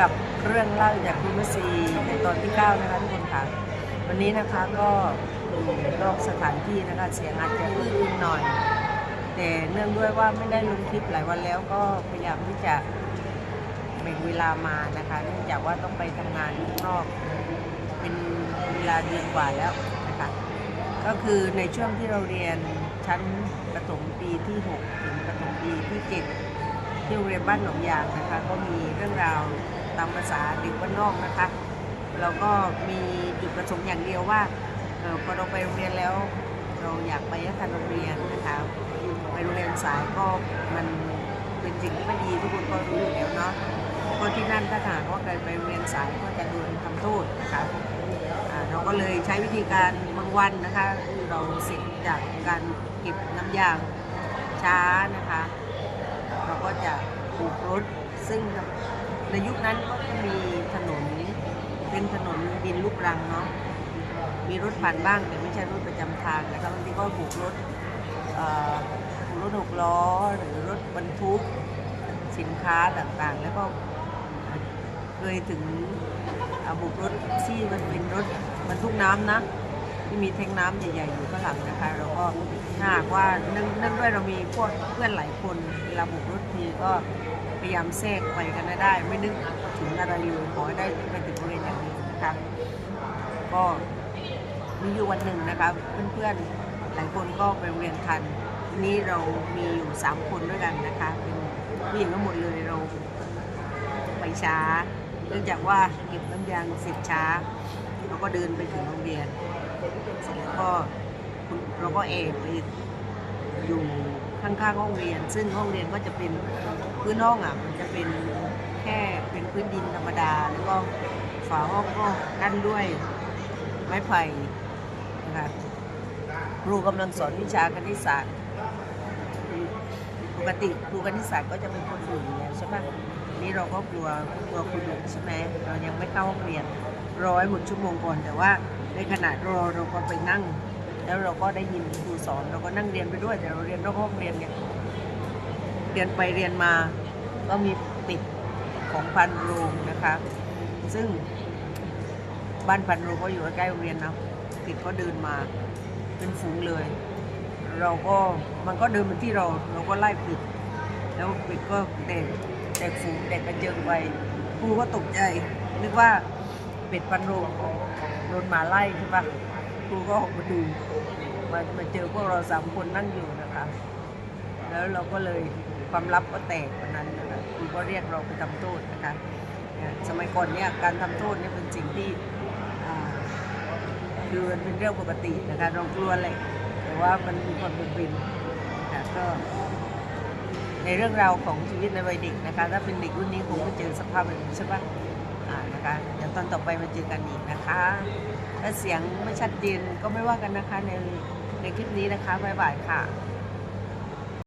กับเรื่องเล่าจากคุณวสีในตอนที่ 9 นะคะทุกคนค่ะ วันนี้นะคะก็อยู่นอกสถานที่นะคะเสียงอาจจะอื้อๆหน่อย แต่เนื่องด้วยว่าไม่ได้ลงคลิปหลายวันแล้วก็พยายามที่จะแบ่งเวลามานะคะเนื่องจากว่าต้องไปทำงานข้างนอก เป็นเวลาเดือนกว่าแล้วนะคะก็คือในช่วงที่เราเรียนชั้นประถมปีที่ 6 ถึงประถมปีที่ 7ที่โรงเรียนบ้านหนองยางนะคะก็มีเรื่องราว ตามภาษาเด็กบ้านนอกนะคะเราก็มีจุดประสงค์อย่างเดียวว่าออพอเราไปโรงเรียนแล้ว เราอยากไปอาคารโรงเรียนนะคะไปโรงเรียนสายก็มันเป็นสิ่งที่ไม่ดีทุกคนก็รู้อยู่แล้วเนาะเพราะที่นั่นถ้าหากว่าใครไปโรงเรียนสายก็จะโดนทำโทษนะคะเราก็เลยใช้วิธีการบางวันนะคะเราเสร็จจากการเก็บน้ำยางช้านะคะ เราก็จะ ปลูกรถ ซึ่งในยุคนั้นก็จะมีถนนเป็นถนนดินลูกรังเนาะมีรถผ่านบ้างแต่ไม่ใช่รถประจำทางนะครับบางทีก็ปลูกรถปลูกรถหกล้อหรือรถบรรทุกสินค้าต่างๆ แล้วก็เคยถึงบุกรถที่มันเป็นรถบรรทุกน้ำนะ ที่มีแทงน้ำใหญ่ๆอยู่ข้างหลังนะคะเราก็ถ้าหากว่าเนื่องเนื่องด้วยเรามีพวกเพื่อนหลายคนเวลาบุกรถทีก็พยายามแทรกไปกันได้ ไม่นึกถึงอะไรเลยขอให้ได้ไปถึงโรงเรียนอย่างเดียวนะคะก็มีอยู่วันหนึ่งนะคะเพื่อนๆหลายคนก็ไปโรงเรียนทันทีนี้เรามีอยู่สามคนด้วยกันนะคะเป็นผู้หญิงทั้งหมดเลยเราไปช้า เนื่องจากว่าเก็บน้ำยางเสร็จช้าเราก็เดินไปถึงโรงเรียน แล้วก็คุณเราก็เอบไปอยู่ข้างๆห้องเรียน ซึ่งห้องเรียนก็จะเป็นพื้นห้องอะมันจะเป็นแค่เป็นพื้นดินธรรมดา แล้วก็ฝาห้องก็กั้นด้วยไม้ไผ่นะคะครูกำลังสอนวิชาคณิตศาสตร์ปกติครูคณิตศาสตร์ก็จะเป็นคนอื่อยู่แล้วใช่ปะนี่เราก็กลัวกลัวครูดุใช่ไหมเรายังไม่เข้าห้องเรียนรอให้หมดชั่วโมงก่อนแต่ว่า ในขณะรอเราก็ไปนั่ง แล้วเราก็ได้ยินครูสอนเราก็นั่งเรียนไปด้วย แต่เราเรียนนอกห้องเรียนเนี่ยเรียนไปเรียนมาก็มีติดของพันโรงนะคะ ซึ่งบ้านพันโรงก็อยู่ใกล้โรงเรียนนะติดก็เดินมาเป็นฝูงเลย เราก็มันก็เดินมาที่เราเราก็ไล่ปิด แล้วปิดก็แตกแตกฝูงแตกกระเจิงไปครูก็ตกใจนึกว่าเป็ดปันโรง โดนหมาไล่ใช่ปะครูก็ออกมาดูมามาเจอพวกเราสามคนนั่งอยู่นะคะ แล้วเราก็เลยความลับก็แตกวันนั้นนะคะครูก็เรียกเราไปทำโทษนะคะเนี่ยสมัยก่อนเนี่ยการทำโทษเนี่ยเป็นสิ่งที่คือมันเป็นเรื่องปกตินะคะเรากลัวแหละแต่ว่ามันมีความเป็นจริงนะคะก็ในเรื่องราวของชีวิตในวัยเด็กนะคะ ถ้าเป็นเด็กรุ่นนี้คงไม่เจอสภาพแบบนี้ใช่ปะอ่า นะคะเดี๋ยวตอนต่อไปมาเจอกันอีกนะคะ ถ้าเสียงไม่ชัดเจนก็ไม่ว่ากันนะคะในในคลิปนี้นะคะบ๊ายบายค่ะ